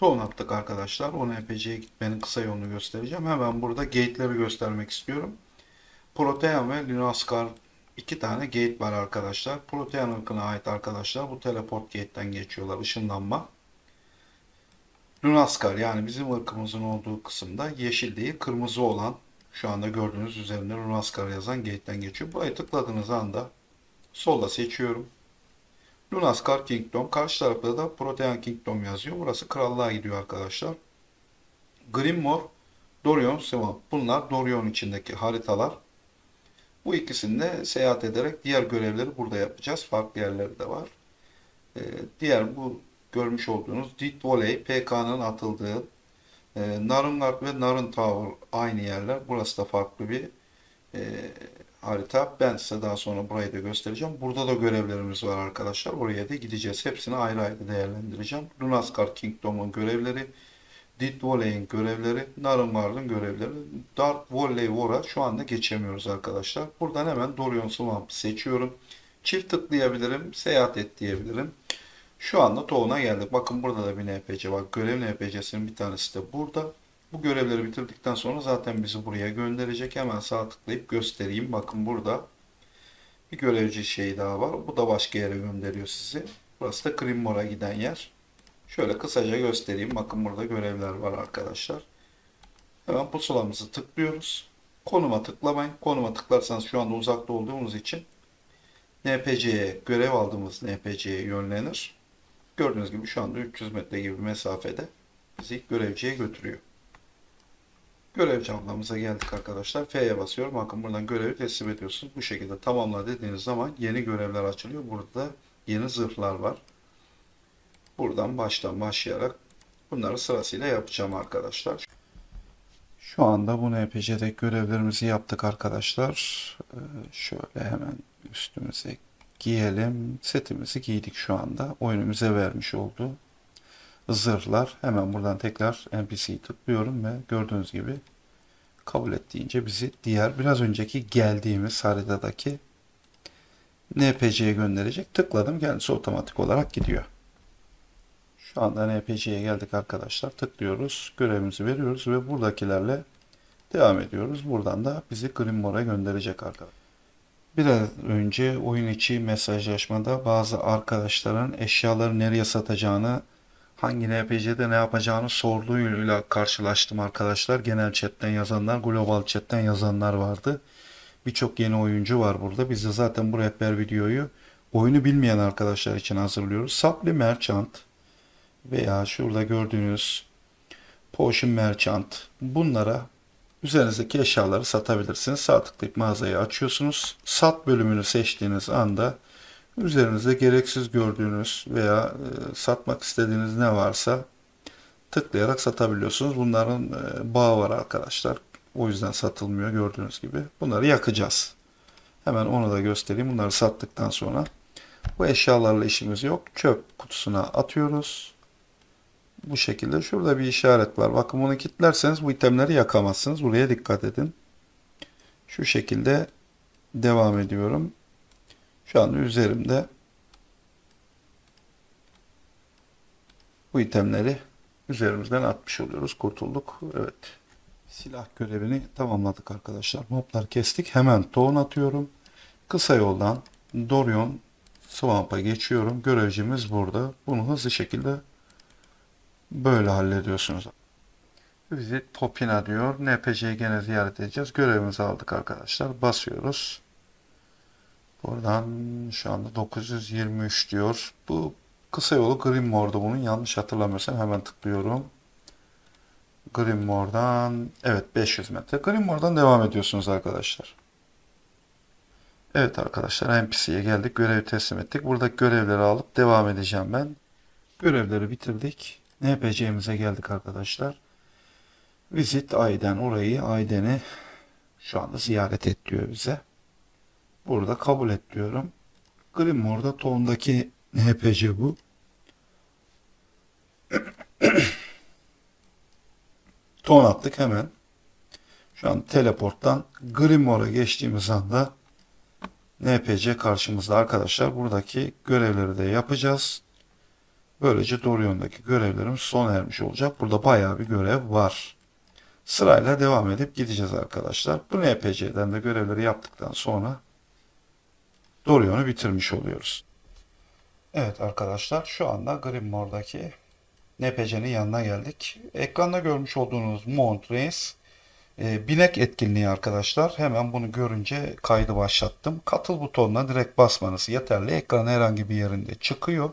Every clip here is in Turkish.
Ton attık arkadaşlar. O NPC'ye gitmenin kısa yolunu göstereceğim. Hemen burada gate'leri göstermek istiyorum. Protean ve Lunaskar iki tane gate var arkadaşlar. Protean ırkına ait arkadaşlar. Bu teleport gate'ten geçiyorlar. ışınlanma. Lunaskar yani bizim ırkımızın olduğu kısımda yeşil değil kırmızı olan şu anda gördüğünüz üzerinde Lunaskar yazan gate'den geçiyor. Buraya tıkladığınız anda solda seçiyorum. Lunaskar Kingdom. Karşı tarafta da Protean Kingdom yazıyor. Burası krallığa gidiyor arkadaşlar. Grimmore, Dorion, Swamp. Bunlar Dorion içindeki haritalar. Bu ikisinde seyahat ederek diğer görevleri burada yapacağız. Farklı yerleri de var. Ee, diğer bu görmüş olduğunuz Dit Volley, PK'nın atıldığı e, Narungard ve Narın Tower aynı yerler. Burası da farklı bir e, harita. Ben size daha sonra burayı da göstereceğim. Burada da görevlerimiz var arkadaşlar. Oraya da gideceğiz. Hepsini ayrı ayrı değerlendireceğim. Lunaskar Kingdom'un görevleri, Dit Volley'in görevleri, Narungard'ın görevleri, Dark Volley War'a şu anda geçemiyoruz arkadaşlar. Buradan hemen Dorion Swamp'ı seçiyorum. Çift tıklayabilirim, seyahat et diyebilirim. Şu anda Toğun'a geldik. Bakın burada da bir NPC var. Görev NPC'sinin bir tanesi de burada. Bu görevleri bitirdikten sonra zaten bizi buraya gönderecek. Hemen sağ tıklayıp göstereyim. Bakın burada bir görevci şey daha var. Bu da başka yere gönderiyor sizi. Burası da Grimmore'a giden yer. Şöyle kısaca göstereyim. Bakın burada görevler var arkadaşlar. Hemen pusulamızı tıklıyoruz. Konuma tıklamayın. Konuma tıklarsanız şu anda uzakta olduğumuz için NPC'ye görev aldığımız NPC'ye yönlenir. Gördüğünüz gibi şu anda 300 metre gibi mesafede bizi görevciye götürüyor. Görevci ablamıza geldik arkadaşlar. F'ye basıyorum. Bakın buradan görevi teslim ediyorsunuz. Bu şekilde tamamla dediğiniz zaman yeni görevler açılıyor. Burada yeni zırhlar var. Buradan baştan başlayarak bunları sırasıyla yapacağım arkadaşlar. Şu anda bu NPC'de görevlerimizi yaptık arkadaşlar. Ee, şöyle hemen üstümüze giyelim. Setimizi giydik şu anda. Oyunumuza vermiş olduğu zırhlar. Hemen buradan tekrar NPC'yi tıklıyorum ve gördüğünüz gibi kabul et deyince bizi diğer biraz önceki geldiğimiz haritadaki NPC'ye gönderecek. Tıkladım kendisi otomatik olarak gidiyor. Şu anda NPC'ye geldik arkadaşlar. Tıklıyoruz. Görevimizi veriyoruz ve buradakilerle devam ediyoruz. Buradan da bizi Grimmore'a gönderecek arkadaşlar. Biraz önce oyun içi mesajlaşmada bazı arkadaşların eşyaları nereye satacağını, hangi NPC'de ne yapacağını sorduğuyla karşılaştım arkadaşlar. Genel chatten yazanlar, global chatten yazanlar vardı. Birçok yeni oyuncu var burada. Biz de zaten bu rehber videoyu oyunu bilmeyen arkadaşlar için hazırlıyoruz. Supply Merchant veya şurada gördüğünüz Potion Merchant bunlara üzerinizdeki eşyaları satabilirsiniz. Sağ tıklayıp mağazayı açıyorsunuz. Sat bölümünü seçtiğiniz anda üzerinizde gereksiz gördüğünüz veya e, satmak istediğiniz ne varsa tıklayarak satabiliyorsunuz. Bunların e, bağı var arkadaşlar. O yüzden satılmıyor gördüğünüz gibi. Bunları yakacağız. Hemen onu da göstereyim. Bunları sattıktan sonra bu eşyalarla işimiz yok. Çöp kutusuna atıyoruz. Bu şekilde. Şurada bir işaret var. Bakın bunu kilitlerseniz bu itemleri yakamazsınız. Buraya dikkat edin. Şu şekilde devam ediyorum. Şu anda üzerimde bu itemleri üzerimizden atmış oluyoruz. Kurtulduk. Evet. Silah görevini tamamladık arkadaşlar. Moblar kestik. Hemen tohum atıyorum. Kısa yoldan Dorion Swamp'a geçiyorum. Görevcimiz burada. Bunu hızlı şekilde böyle hallediyorsunuz. Visit Popina diyor. NPC'yi gene ziyaret edeceğiz. Görevimizi aldık arkadaşlar. Basıyoruz. Buradan şu anda 923 diyor. Bu kısa yolu Grimmore'da bunun. Yanlış hatırlamıyorsam hemen tıklıyorum. Grimmore'dan evet 500 metre. Grimmore'dan devam ediyorsunuz arkadaşlar. Evet arkadaşlar NPC'ye geldik. Görevi teslim ettik. Buradaki görevleri alıp devam edeceğim ben. Görevleri bitirdik. NPC'mize geldik arkadaşlar. Visit Ayden orayı Ayden'i şu anda ziyaret et diyor bize. Burada kabul et diyorum. Grimmore'da Town'daki NPC bu. Ton attık hemen. Şu an teleporttan Grimmore'a geçtiğimiz anda NPC karşımızda arkadaşlar. Buradaki görevleri de yapacağız. Böylece Dorion'daki görevlerimiz sona ermiş olacak. Burada bayağı bir görev var. Sırayla devam edip gideceğiz arkadaşlar. Bu NPC'den de görevleri yaptıktan sonra Dorion'u bitirmiş oluyoruz. Evet arkadaşlar şu anda Grimmore'daki NPC'nin yanına geldik. Ekranda görmüş olduğunuz Mount e, binek etkinliği arkadaşlar. Hemen bunu görünce kaydı başlattım. Katıl butonuna direkt basmanız yeterli. Ekran herhangi bir yerinde çıkıyor.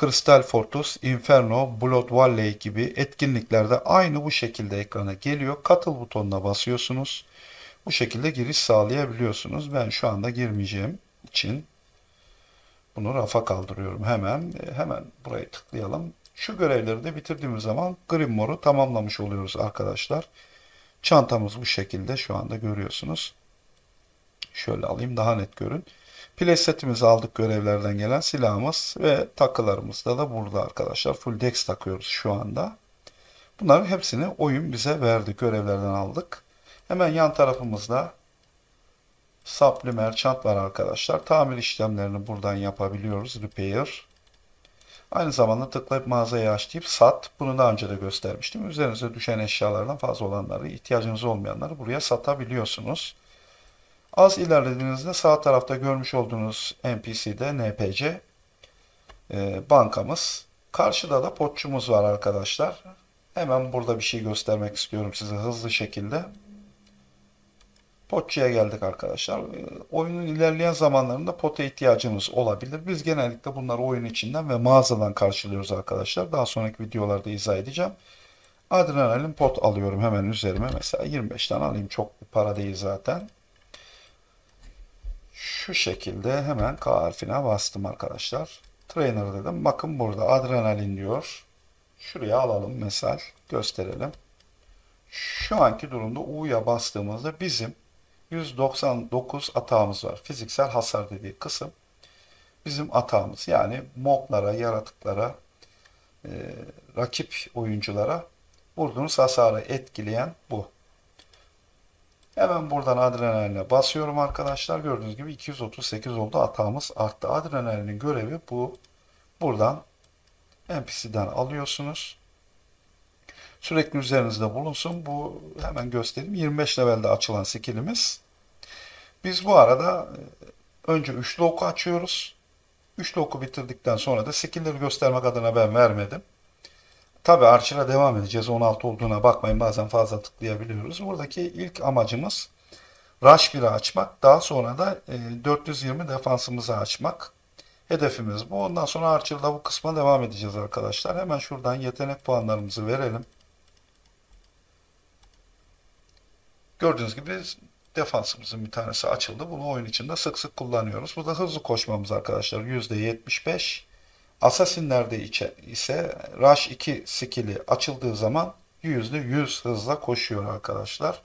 Crystal Fortress, Inferno, Blood Valley gibi etkinliklerde aynı bu şekilde ekrana geliyor. Katıl butonuna basıyorsunuz. Bu şekilde giriş sağlayabiliyorsunuz. Ben şu anda girmeyeceğim için bunu rafa kaldırıyorum hemen. Hemen burayı tıklayalım. Şu görevleri de bitirdiğimiz zaman Grimmore'u tamamlamış oluyoruz arkadaşlar. Çantamız bu şekilde şu anda görüyorsunuz. Şöyle alayım daha net görün. Playsetimizi aldık görevlerden gelen silahımız ve takılarımız da da burada arkadaşlar. Full dex takıyoruz şu anda. Bunların hepsini oyun bize verdi. Görevlerden aldık. Hemen yan tarafımızda saplı merchant var arkadaşlar. Tamir işlemlerini buradan yapabiliyoruz. Repair. Aynı zamanda tıklayıp mağazayı aç sat. Bunu daha önce de göstermiştim. Üzerinize düşen eşyalardan fazla olanları, ihtiyacınız olmayanları buraya satabiliyorsunuz. Az ilerlediğinizde sağ tarafta görmüş olduğunuz NPC'de NPC e, bankamız. Karşıda da potçumuz var arkadaşlar. Hemen burada bir şey göstermek istiyorum size hızlı şekilde. Potçuya geldik arkadaşlar. E, Oyunun ilerleyen zamanlarında pota ihtiyacımız olabilir. Biz genellikle bunları oyun içinden ve mağazadan karşılıyoruz arkadaşlar. Daha sonraki videolarda izah edeceğim. Adrenalin pot alıyorum hemen üzerime. Mesela 25 tane alayım. Çok para değil zaten. Şu şekilde hemen K harfine bastım arkadaşlar. Trainer dedim. Bakın burada adrenalin diyor. Şuraya alalım mesaj gösterelim. Şu anki durumda U'ya bastığımızda bizim 199 atağımız var. Fiziksel hasar dediği kısım bizim atağımız. Yani moblara, yaratıklara, e, rakip oyunculara vurduğunuz hasarı etkileyen bu. Hemen buradan adrenaline basıyorum arkadaşlar. Gördüğünüz gibi 238 oldu. Atağımız arttı. Adrenalinin görevi bu. Buradan NPC'den alıyorsunuz. Sürekli üzerinizde bulunsun. Bu hemen göstereyim. 25 levelde açılan skillimiz. Biz bu arada e, önce üçlü oku açıyoruz. Üçlü oku bitirdikten sonra da skillleri göstermek adına ben vermedim. Tabi Archer'a devam edeceğiz. 16 olduğuna bakmayın. Bazen fazla tıklayabiliyoruz. Buradaki ilk amacımız Rush 1'i açmak. Daha sonra da e, 420 defansımızı açmak. Hedefimiz bu. Ondan sonra Archer'da bu kısma devam edeceğiz arkadaşlar. Hemen şuradan yetenek puanlarımızı verelim. Gördüğünüz gibi defansımızın bir tanesi açıldı. Bunu oyun içinde sık sık kullanıyoruz. Bu da hızlı koşmamız arkadaşlar. %75. Assassin'lerde ise Rush 2 skill'i açıldığı zaman %100 hızla koşuyor arkadaşlar.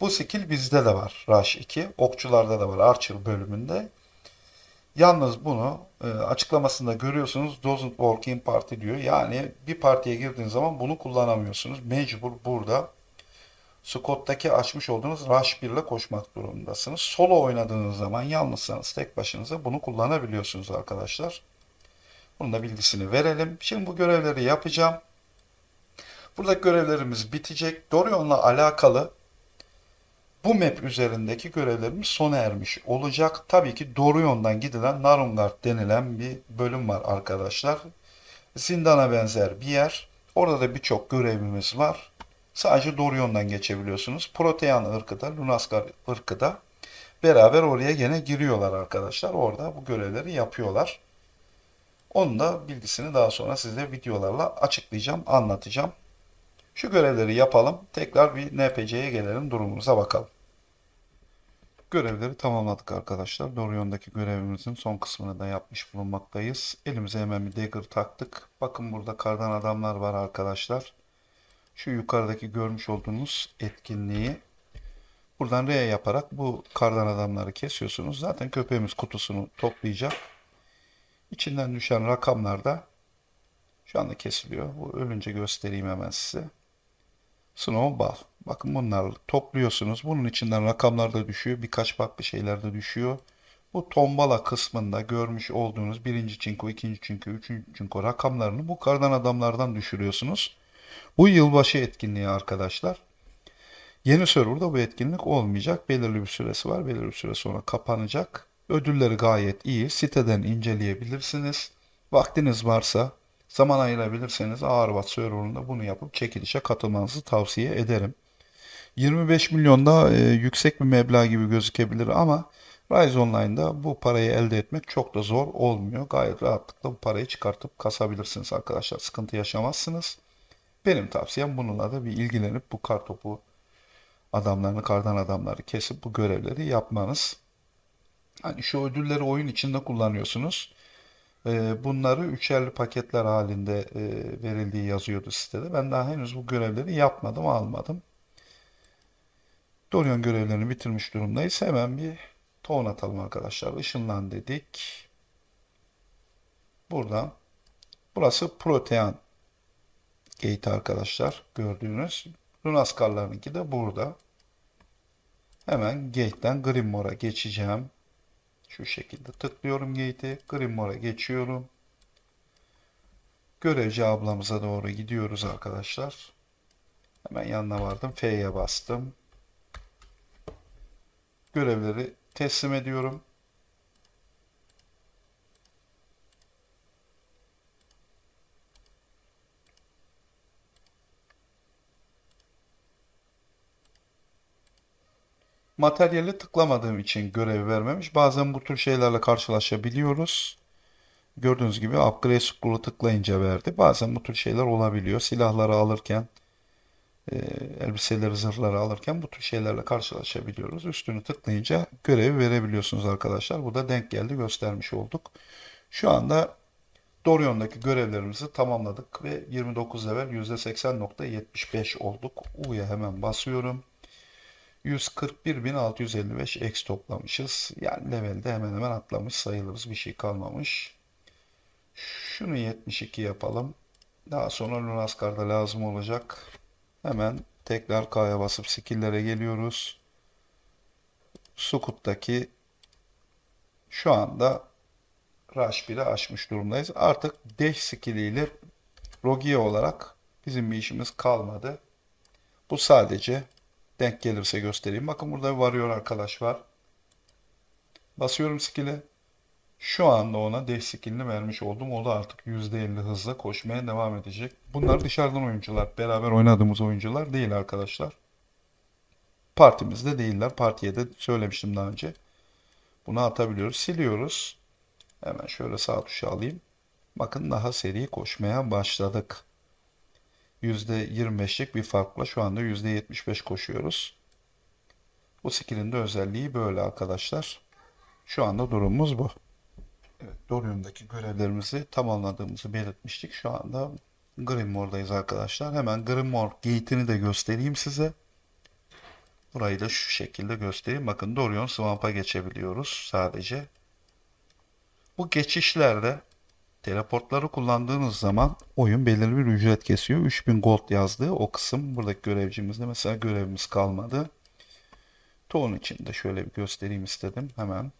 Bu skill bizde de var. Rush 2. Okçularda da var. Archer bölümünde. Yalnız bunu e, açıklamasında görüyorsunuz. Doesn't work in party diyor. Yani bir partiye girdiğiniz zaman bunu kullanamıyorsunuz. Mecbur burada Scott'taki açmış olduğunuz Rush 1 ile koşmak durumundasınız. Solo oynadığınız zaman yalnızsanız tek başınıza bunu kullanabiliyorsunuz arkadaşlar. Bunun da bilgisini verelim. Şimdi bu görevleri yapacağım. Buradaki görevlerimiz bitecek. Dorion'la alakalı bu map üzerindeki görevlerimiz sona ermiş olacak. Tabii ki Dorion'dan gidilen Narungard denilen bir bölüm var arkadaşlar. Zindana benzer bir yer. Orada da birçok görevimiz var. Sadece Dorion'dan geçebiliyorsunuz. Protean ırkı da, Lunaskar ırkı da beraber oraya gene giriyorlar arkadaşlar. Orada bu görevleri yapıyorlar. Onun da bilgisini daha sonra size videolarla açıklayacağım, anlatacağım. Şu görevleri yapalım. Tekrar bir NPC'ye gelelim, durumumuza bakalım. Görevleri tamamladık arkadaşlar. Dorion'daki görevimizin son kısmını da yapmış bulunmaktayız. Elimize hemen bir dagger taktık. Bakın burada kardan adamlar var arkadaşlar. Şu yukarıdaki görmüş olduğunuz etkinliği buradan R yaparak bu kardan adamları kesiyorsunuz. Zaten köpeğimiz kutusunu toplayacak. İçinden düşen rakamlar da şu anda kesiliyor. Bu ölünce göstereyim hemen size. Snowball. Bakın bunları topluyorsunuz. Bunun içinden rakamlar da düşüyor. Birkaç farklı şeyler de düşüyor. Bu tombala kısmında görmüş olduğunuz birinci çinko, ikinci çinko, üçüncü çinko rakamlarını bu kardan adamlardan düşürüyorsunuz. Bu yılbaşı etkinliği arkadaşlar. Yeni serverda bu etkinlik olmayacak. Belirli bir süresi var. Belirli bir süre sonra kapanacak. Ödülleri gayet iyi. Siteden inceleyebilirsiniz. Vaktiniz varsa zaman ayırabilirseniz Ağırbat serverında bunu yapıp çekilişe katılmanızı tavsiye ederim. 25 milyonda e, yüksek bir meblağ gibi gözükebilir ama Rise Online'da bu parayı elde etmek çok da zor olmuyor. Gayet rahatlıkla bu parayı çıkartıp kasabilirsiniz arkadaşlar. Sıkıntı yaşamazsınız. Benim tavsiyem bununla da bir ilgilenip bu kartopu adamlarını, kardan adamları kesip bu görevleri yapmanız. Hani şu ödülleri oyun içinde kullanıyorsunuz. Ee, bunları üçerli paketler halinde e, verildiği yazıyordu sitede. Ben daha henüz bu görevleri yapmadım, almadım. Dorian görevlerini bitirmiş durumdayız. Hemen bir ton atalım arkadaşlar. Işınlan dedik. Buradan. Burası Protean Gate arkadaşlar. Gördüğünüz. Lunaskarlarınki de burada. Hemen gate'den Grimore'a geçeceğim. Şu şekilde tıklıyorum gate'i. Grimore'a geçiyorum. Görevci ablamıza doğru gidiyoruz arkadaşlar. Hemen yanına vardım. F'ye bastım. Görevleri teslim ediyorum. Materyali tıklamadığım için görev vermemiş. Bazen bu tür şeylerle karşılaşabiliyoruz. Gördüğünüz gibi upgrade scroll'u tıklayınca verdi. Bazen bu tür şeyler olabiliyor. Silahları alırken, e, elbiseleri, zırhları alırken bu tür şeylerle karşılaşabiliyoruz. Üstünü tıklayınca görevi verebiliyorsunuz arkadaşlar. Bu da denk geldi göstermiş olduk. Şu anda Dorion'daki görevlerimizi tamamladık ve 29 level %80.75 olduk. U'ya hemen basıyorum. 141.655 X toplamışız. Yani levelde hemen hemen atlamış sayılırız. Bir şey kalmamış. Şunu 72 yapalım. Daha sonra Lunaskar'da lazım olacak. Hemen tekrar K'ya basıp skill'lere geliyoruz. Sukut'taki şu anda Rush 1'i aşmış durumdayız. Artık Dash skilliyle Rogia olarak bizim bir işimiz kalmadı. Bu sadece denk gelirse göstereyim. Bakın burada bir varıyor arkadaş var. Basıyorum skill'e. Şu anda ona dash skill'ini vermiş oldum. O da artık %50 hızla koşmaya devam edecek. Bunlar dışarıdan oyuncular. Beraber oynadığımız oyuncular değil arkadaşlar. Partimizde değiller. Partiye de söylemiştim daha önce. Bunu atabiliyoruz. Siliyoruz. Hemen şöyle sağ tuşa alayım. Bakın daha seri koşmaya başladık. %25'lik bir farkla şu anda %75 koşuyoruz. Bu skill'in de özelliği böyle arkadaşlar. Şu anda durumumuz bu. Evet, Dorion'daki görevlerimizi tamamladığımızı belirtmiştik. Şu anda Grimore'dayız arkadaşlar. Hemen Grimoire gate'ini de göstereyim size. Burayı da şu şekilde göstereyim. Bakın Dorion Swamp'a geçebiliyoruz sadece. Bu geçişlerde Teleportları kullandığınız zaman oyun belirli bir ücret kesiyor. 3000 gold yazdığı o kısım buradaki görevcimizde mesela görevimiz kalmadı. Toğun için de şöyle bir göstereyim istedim hemen.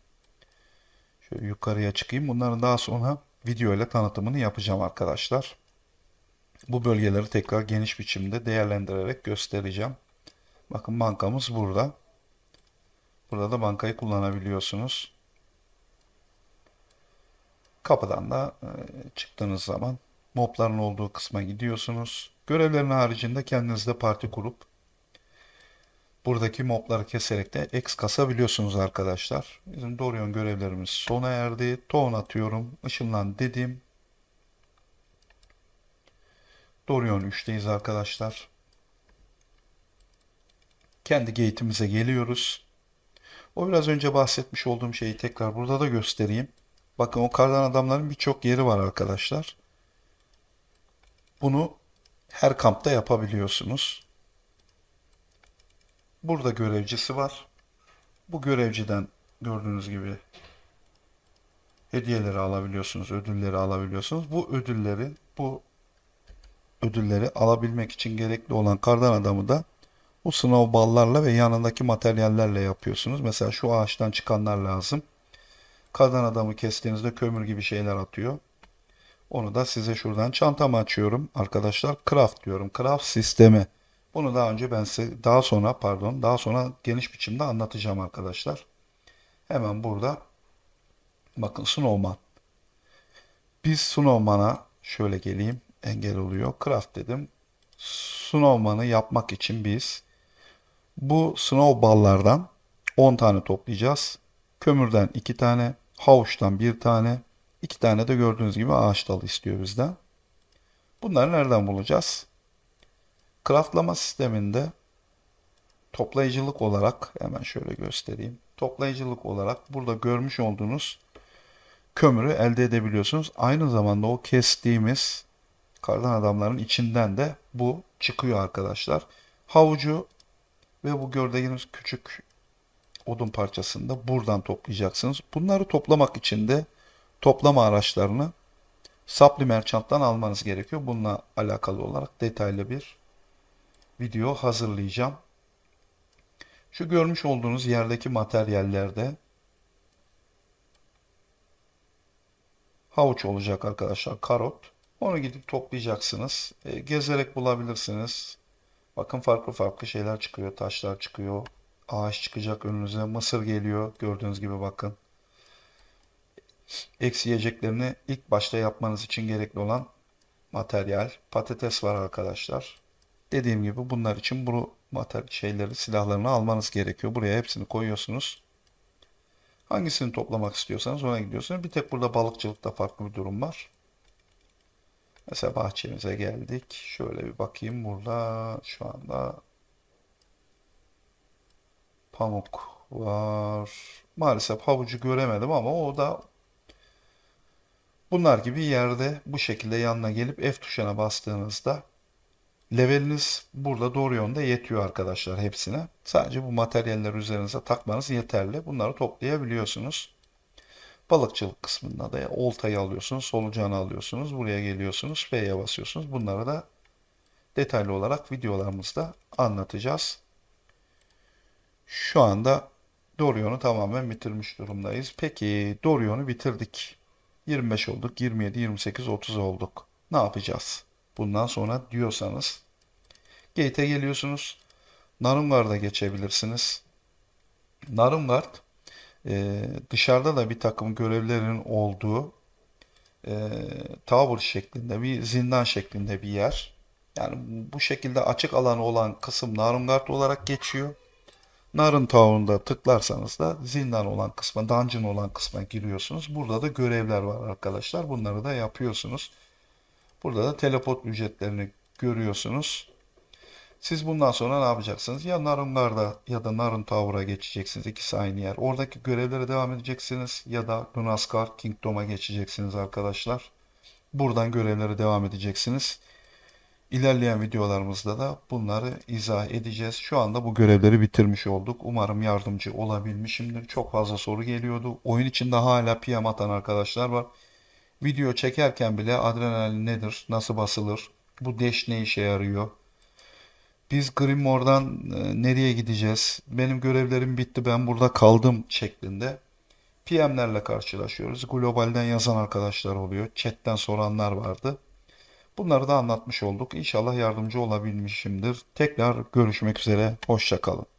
Şöyle yukarıya çıkayım. Bunların daha sonra video ile tanıtımını yapacağım arkadaşlar. Bu bölgeleri tekrar geniş biçimde değerlendirerek göstereceğim. Bakın bankamız burada. Burada da bankayı kullanabiliyorsunuz. Kapıdan da e, çıktığınız zaman mobların olduğu kısma gidiyorsunuz. Görevlerin haricinde kendinizde parti kurup buradaki mobları keserek de X kasabiliyorsunuz arkadaşlar. Bizim Dorion görevlerimiz sona erdi. Tohum atıyorum. Işınlan dedim. Dorion 3'teyiz arkadaşlar. Kendi gate'imize geliyoruz. O biraz önce bahsetmiş olduğum şeyi tekrar burada da göstereyim. Bakın o kardan adamların birçok yeri var arkadaşlar. Bunu her kampta yapabiliyorsunuz. Burada görevcisi var. Bu görevciden gördüğünüz gibi hediyeleri alabiliyorsunuz, ödülleri alabiliyorsunuz. Bu ödülleri, bu ödülleri alabilmek için gerekli olan kardan adamı da bu snowballlarla ve yanındaki materyallerle yapıyorsunuz. Mesela şu ağaçtan çıkanlar lazım. Kadın adamı kestiğinizde kömür gibi şeyler atıyor. Onu da size şuradan çantamı açıyorum arkadaşlar. Craft diyorum. Craft sistemi. Bunu daha önce ben size daha sonra pardon daha sonra geniş biçimde anlatacağım arkadaşlar. Hemen burada bakın Snowman. Biz Snowman'a şöyle geleyim. Engel oluyor. Craft dedim. Snowman'ı yapmak için biz bu snowball'lardan 10 tane toplayacağız. Kömürden 2 tane, havuçtan 1 tane, 2 tane de gördüğünüz gibi ağaç dalı istiyor bizden. Bunları nereden bulacağız? Craftlama sisteminde toplayıcılık olarak hemen şöyle göstereyim. Toplayıcılık olarak burada görmüş olduğunuz kömürü elde edebiliyorsunuz. Aynı zamanda o kestiğimiz kardan adamların içinden de bu çıkıyor arkadaşlar. Havucu ve bu gördüğünüz küçük odun parçasını da buradan toplayacaksınız. Bunları toplamak için de toplama araçlarını Supply Merchant'tan almanız gerekiyor. Bununla alakalı olarak detaylı bir video hazırlayacağım. Şu görmüş olduğunuz yerdeki materyallerde havuç olacak arkadaşlar. Karot. Onu gidip toplayacaksınız. E, gezerek bulabilirsiniz. Bakın farklı farklı şeyler çıkıyor. Taşlar çıkıyor. Ağaç çıkacak önünüze. Mısır geliyor. Gördüğünüz gibi bakın. Eksi yiyeceklerini ilk başta yapmanız için gerekli olan materyal. Patates var arkadaşlar. Dediğim gibi bunlar için bu materyal şeyleri, silahlarını almanız gerekiyor. Buraya hepsini koyuyorsunuz. Hangisini toplamak istiyorsanız ona gidiyorsunuz. Bir tek burada balıkçılıkta farklı bir durum var. Mesela bahçemize geldik. Şöyle bir bakayım burada şu anda pamuk var. Maalesef havucu göremedim ama o da bunlar gibi yerde bu şekilde yanına gelip F tuşuna bastığınızda leveliniz burada doğru yönde yetiyor arkadaşlar hepsine. Sadece bu materyaller üzerinize takmanız yeterli. Bunları toplayabiliyorsunuz. Balıkçılık kısmında da oltayı alıyorsunuz, solucanı alıyorsunuz. Buraya geliyorsunuz, F'ye basıyorsunuz. Bunları da detaylı olarak videolarımızda anlatacağız. Şu anda Dorion'u tamamen bitirmiş durumdayız. Peki Dorion'u bitirdik. 25 olduk, 27, 28, 30 olduk. Ne yapacağız? Bundan sonra diyorsanız Gate'e geliyorsunuz. Narumgar'da geçebilirsiniz. Narumgard e, dışarıda da bir takım görevlerin olduğu e, tower şeklinde bir zindan şeklinde bir yer. Yani bu şekilde açık alanı olan kısım Narumgard olarak geçiyor. Narın Tower'da tıklarsanız da zindan olan kısma, dungeon olan kısma giriyorsunuz. Burada da görevler var arkadaşlar. Bunları da yapıyorsunuz. Burada da teleport ücretlerini görüyorsunuz. Siz bundan sonra ne yapacaksınız? Ya Narungar'da ya da Narun Tower'a geçeceksiniz. İkisi aynı yer. Oradaki görevlere devam edeceksiniz. Ya da Lunaskar Kingdom'a geçeceksiniz arkadaşlar. Buradan görevlere devam edeceksiniz. İlerleyen videolarımızda da bunları izah edeceğiz. Şu anda bu görevleri bitirmiş olduk. Umarım yardımcı olabilmişimdir. Çok fazla soru geliyordu. Oyun içinde hala PM atan arkadaşlar var. Video çekerken bile adrenalin nedir, nasıl basılır, bu dash ne işe yarıyor, biz Grimore'dan e, nereye gideceğiz, benim görevlerim bitti ben burada kaldım şeklinde PM'lerle karşılaşıyoruz. Globalden yazan arkadaşlar oluyor, chatten soranlar vardı. Bunları da anlatmış olduk. İnşallah yardımcı olabilmişimdir. Tekrar görüşmek üzere, hoşçakalın.